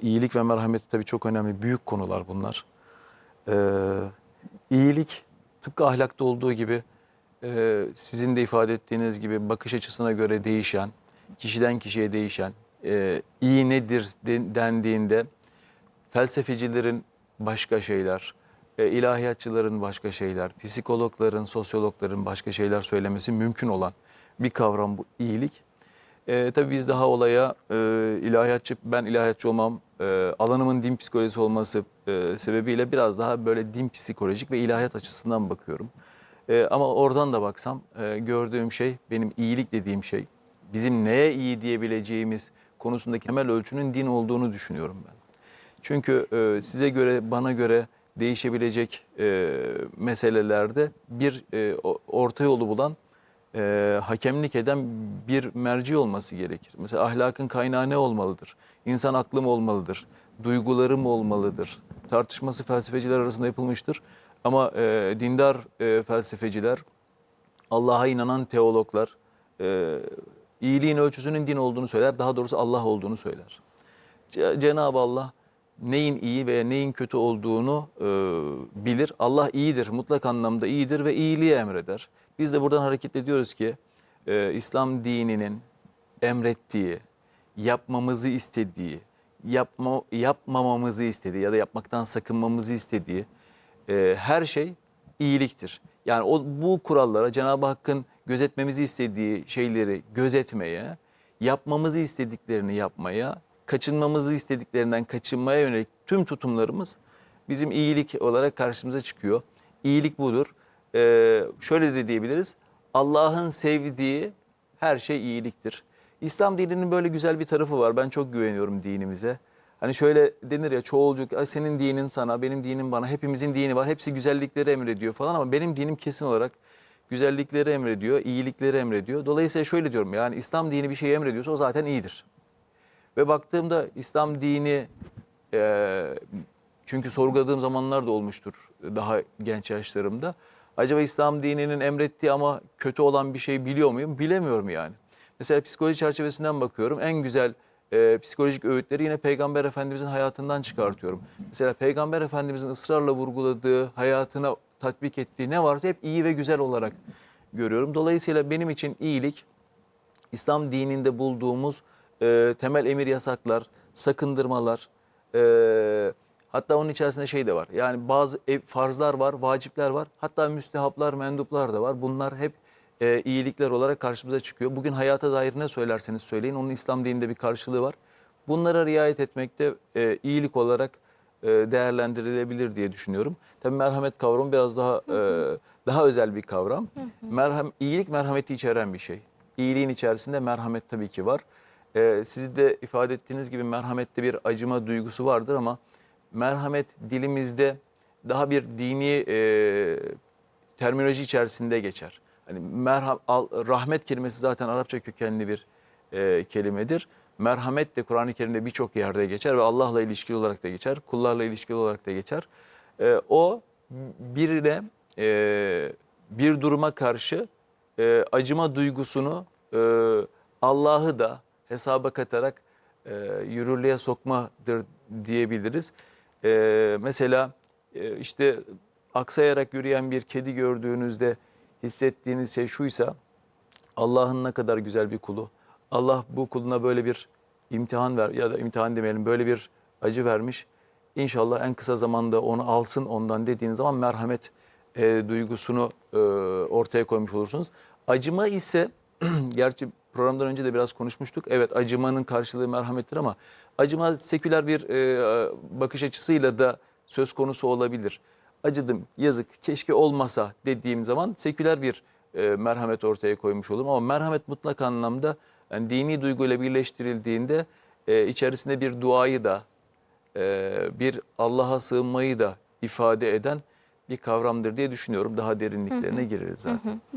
İyilik ve merhamet tabii çok önemli, büyük konular bunlar. Ee, iyilik tıpkı ahlakta olduğu gibi e, sizin de ifade ettiğiniz gibi bakış açısına göre değişen, kişiden kişiye değişen, e, iyi nedir den- dendiğinde felsefecilerin başka şeyler, e, ilahiyatçıların başka şeyler, psikologların, sosyologların başka şeyler söylemesi mümkün olan bir kavram bu iyilik. E, tabii biz daha olaya e, ilahiyatçı, ben ilahiyatçı olmam, e, alanımın din psikolojisi olması e, sebebiyle biraz daha böyle din psikolojik ve ilahiyat açısından bakıyorum. E, ama oradan da baksam e, gördüğüm şey, benim iyilik dediğim şey, bizim neye iyi diyebileceğimiz konusundaki temel ölçünün din olduğunu düşünüyorum ben. Çünkü e, size göre, bana göre değişebilecek e, meselelerde bir e, orta yolu bulan, e, hakemlik eden bir merci olması gerekir. Mesela ahlakın kaynağı ne olmalıdır? İnsan aklı mı olmalıdır? Duyguları mı olmalıdır? Tartışması felsefeciler arasında yapılmıştır. Ama e, dindar e, felsefeciler, Allah'a inanan teologlar, e, iyiliğin ölçüsünün din olduğunu söyler. Daha doğrusu Allah olduğunu söyler. Ce- Cenab-ı Allah neyin iyi veya neyin kötü olduğunu e, bilir. Allah iyidir, mutlak anlamda iyidir ve iyiliği emreder. Biz de buradan hareket ediyoruz ki e, İslam dininin emrettiği, yapmamızı istediği, yapma, yapmamamızı istediği ya da yapmaktan sakınmamızı istediği e, her şey iyiliktir. Yani o bu kurallara Cenab-ı Hakk'ın gözetmemizi istediği şeyleri gözetmeye, yapmamızı istediklerini yapmaya, kaçınmamızı istediklerinden kaçınmaya yönelik tüm tutumlarımız bizim iyilik olarak karşımıza çıkıyor. İyilik budur. Ee, şöyle de diyebiliriz. Allah'ın sevdiği her şey iyiliktir. İslam dininin böyle güzel bir tarafı var. Ben çok güveniyorum dinimize. Hani şöyle denir ya çoğulcuk "Ay senin dinin sana, benim dinim bana, hepimizin dini var. Hepsi güzellikleri emrediyor falan ama benim dinim kesin olarak güzellikleri emrediyor, iyilikleri emrediyor. Dolayısıyla şöyle diyorum yani İslam dini bir şey emrediyorsa o zaten iyidir. Ve baktığımda İslam dini e, çünkü sorguladığım zamanlar da olmuştur daha genç yaşlarımda. Acaba İslam dininin emrettiği ama kötü olan bir şey biliyor muyum? Bilemiyorum yani. Mesela psikoloji çerçevesinden bakıyorum. En güzel e, psikolojik öğütleri yine Peygamber Efendimizin hayatından çıkartıyorum. Mesela Peygamber Efendimizin ısrarla vurguladığı, hayatına tatbik ettiği ne varsa hep iyi ve güzel olarak görüyorum. Dolayısıyla benim için iyilik İslam dininde bulduğumuz e, temel emir yasaklar, sakındırmalar, e, hatta onun içerisinde şey de var. Yani bazı farzlar var, vacipler var, hatta müstehaplar, menduplar da var. Bunlar hep e, iyilikler olarak karşımıza çıkıyor. Bugün hayata dair ne söylerseniz söyleyin, onun İslam dininde bir karşılığı var. Bunlara riayet etmek de e, iyilik olarak e, değerlendirilebilir diye düşünüyorum. Tabii merhamet kavramı biraz daha e, daha özel bir kavram. Merhem iyilik merhameti içeren bir şey. İyiliğin içerisinde merhamet tabii ki var. E, siz de ifade ettiğiniz gibi merhamette bir acıma duygusu vardır ama merhamet dilimizde daha bir dini e, terminoloji içerisinde geçer. Hani merham, al- rahmet kelimesi zaten Arapça kökenli bir e, kelimedir. Merhamet de Kur'an-ı Kerim'de birçok yerde geçer ve Allah'la ilişkili olarak da geçer, kullarla ilişkili olarak da geçer. E, o birine e, bir duruma karşı e, acıma duygusunu e, Allah'ı da hesaba katarak e, yürürlüğe sokmadır diyebiliriz. E, mesela e, işte aksayarak yürüyen bir kedi gördüğünüzde hissettiğiniz şey şuysa Allah'ın ne kadar güzel bir kulu. Allah bu kuluna böyle bir imtihan ver ya da imtihan demeyelim böyle bir acı vermiş. İnşallah en kısa zamanda onu alsın ondan dediğiniz zaman merhamet e, duygusunu e, ortaya koymuş olursunuz. Acıma ise gerçi programdan önce de biraz konuşmuştuk. Evet acımanın karşılığı merhamettir ama acıma seküler bir e, bakış açısıyla da söz konusu olabilir. Acıdım, yazık, keşke olmasa dediğim zaman seküler bir e, merhamet ortaya koymuş olurum. Ama merhamet mutlak anlamda yani dini duyguyla birleştirildiğinde e, içerisinde bir duayı da e, bir Allah'a sığınmayı da ifade eden bir kavramdır diye düşünüyorum. Daha derinliklerine gireriz zaten.